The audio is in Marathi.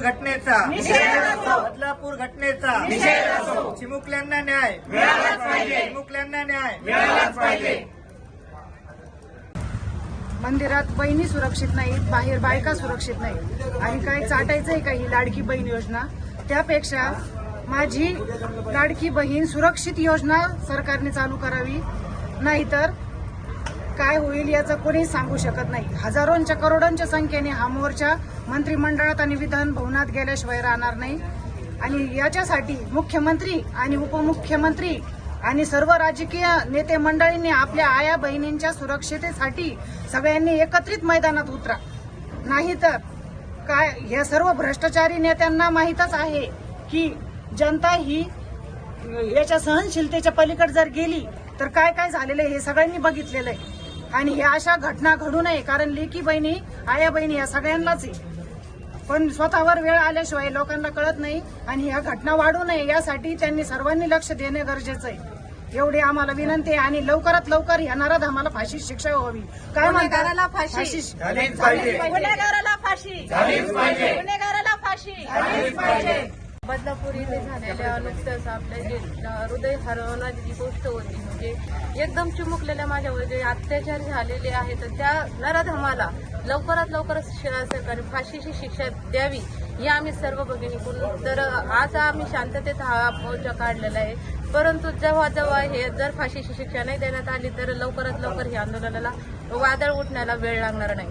घटनेचा. बदलापूर घटनेचा. चिमुकल्यांना न्याय. चिमुकल्यांना न्याय. मंदिरात बहिणी सुरक्षित नाहीत बाहेर बायका सुरक्षित नाहीत. आणि काय चाटायचंय का ही लाडकी बहीण योजना? त्यापेक्षा माझी लाडकी बहीण सुरक्षित योजना सरकारने चालू करावी. नाहीतर काय होईल याचं कोणी सांगू शकत नाही. हजारोंच्या करोडांच्या संख्येने हा मोर्चा मंत्रिमंडळात आणि विधान भवनात गेल्याशिवाय राहणार नाही. आणि याच्यासाठी मुख्यमंत्री आणि उपमुख्यमंत्री आणि सर्व राजकीय नेते मंडळींनी आपल्या आया बहिणींच्या सुरक्षितेसाठी सगळ्यांनी एकत्रित मैदानात उतरा. नाहीतर काय या सर्व भ्रष्टाचारी नेत्यांना माहीतच आहे की जनता ही याच्या सहनशीलतेच्या पलीकडे जर गेली तर काय काय झालेलं आहे हे सगळ्यांनी बघितलेलं आहे. आणि ह्या अशा घटना घडू नये कारण लेकी बहिणी आया बहिणी या सगळ्यांनाच आहे. पण स्वतःवर वेळ आल्याशिवाय लोकांना कळत नाही आणि ह्या घटना वाढू नये यासाठी त्यांनी सर्वांनी लक्ष देणे गरजेचं आहे. एवढी आम्हाला विनंती आहे आणि लवकरात लवकर येणारा आम्हाला फाशी शिक्षा व्हावी. काय गुन्हेगाराला म्हणतात फाशी. गुन्हेगाराला फाशी. गुन्हेगाराला फाशी. बदलापूर इथे झालेल्या नुकत्याच आपल्या जे हृदय हरवणारी जी गोष्ट होती म्हणजे एकदम चिमुकलेल्या माझ्यावर जे अत्याचार झालेले आहेत त्या नराधमाला लवकरात लवकर श- फाशीची शिक्षा द्यावी ही आम्ही सर्व भगिनीकडून तर आज आम्ही शांततेत हा मोर्चा काढलेला आहे. परंतु जेव्हा जेव्हा हे जर फाशीची शिक्षा नाही देण्यात आली तर लवकरात लवकर हे आंदोलनाला वादळ उठण्याला वेळ लागणार नाही.